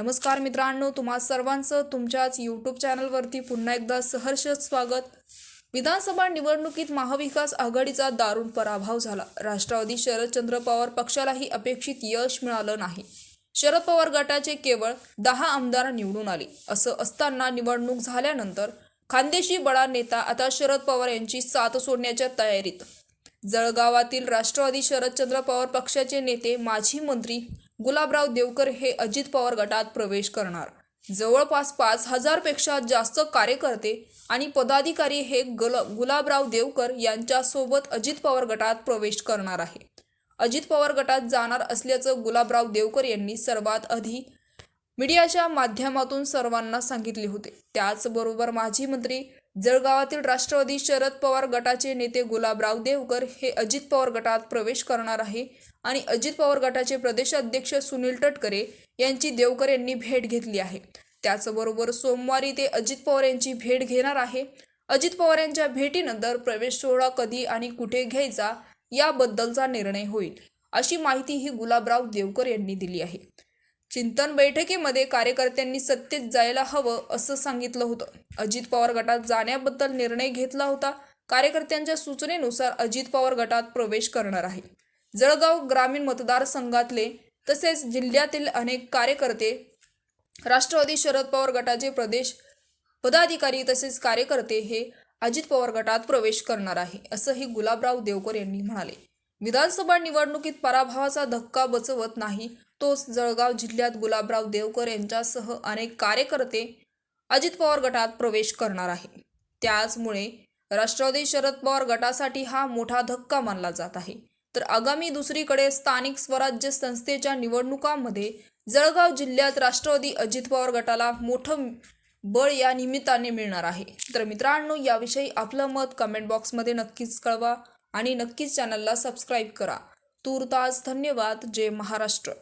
नमस्कार मित्रांनो तुम्हा सर्वांचं तुमच्याच यूट्यूब चॅनलवरती पुन्हा एकदा सहर्ष स्वागत. विधानसभा निवडणुकीत महाविकास आघाडीचा दारुण पराभव झाला. राष्ट्रवादी शरदचंद्र पवार पक्षालाही अपेक्षित यश मिळालं नाही. शरद पवार गटाचे केवळ दहा आमदार निवडून आले. असं असताना निवडणूक झाल्यानंतर खानदेशी बडा नेता आता शरद पवार यांची साथ सोडण्याच्या तयारीत. जळगावातील राष्ट्रवादी शरदचंद्र पवार पक्षाचे नेते माजी मंत्री गुलाबराव देवकर हे अजित पवार गटात प्रवेश करणार. जवळपास पाच हजारपेक्षा जास्त कार्यकर्ते आणि पदाधिकारी हे गल गुलाबराव देवकर यांच्यासोबत अजित पवार गटात प्रवेश करणार आहे. अजित पवार गटात जाणार असल्याचं गुलाबराव देवकर यांनी सर्वात आधी मीडियाच्या माध्यमातून सर्वांना सांगितले होते. त्याचबरोबर माजी मंत्री जळगावातील राष्ट्रवादी शरद पवार गटाचे नेते गुलाबराव देवकर हे अजित पवार गटात प्रवेश करणार आहे आणि अजित पवार गटाचे प्रदेशाध्यक्ष सुनील तटकरे यांची देवकर यांनी भेट घेतली आहे. त्याचबरोबर सोमवारी ते अजित पवार यांची भेट घेणार आहे. अजित पवार यांच्या भेटीनंतर प्रवेश सोहळा कधी आणि कुठे घ्यायचा याबद्दलचा निर्णय होईल अशी माहिती ही गुलाबराव देवकर यांनी दिली आहे. चिंतन बैठकीमध्ये कार्यकर्त्यांनी सत्तेत जायला हवं असं सांगितलं होतं. अजित पवार गटात जाण्याबद्दल निर्णय घेतला होता. कार्यकर्त्यांच्या सूचनेनुसार अजित पवार गटात प्रवेश करणार आहे. जळगाव ग्रामीण मतदारसंघातले तसेच जिल्ह्यातील अनेक कार्यकर्ते राष्ट्रवादी शरद पवार गटाचे प्रदेश पदाधिकारी तसेच कार्यकर्ते हे अजित पवार गटात प्रवेश करणार आहे असंही गुलाबराव देवकर यांनी म्हणाले. विधानसभा निवडणुकीत पराभवाचा धक्का बचवत नाही तोच जळगाव जिल्ह्यात गुलाबराव देवकर यांच्यासह अनेक कार्यकर्ते अजित पवार गटात प्रवेश करणार आहे त्याचमुळे राष्ट्रवादी शरद पवार गटासाठी हा मोठा धक्का मानला जात आहे. तर आगामी दुसरीकडे स्थानिक स्वराज्य संस्थेच्या निवडणुकांमध्ये जळगाव जिल्ह्यात राष्ट्रवादी अजित पवार गटाला मोठं बळ या निमित्ताने मिळणार आहे. तर मित्रांनो याविषयी आपलं मत कमेंट बॉक्समध्ये नक्कीच कळवा. आणि नक्कीच चॅनलला सबस्क्राईब करा. तूर्तास धन्यवाद. जय महाराष्ट्र.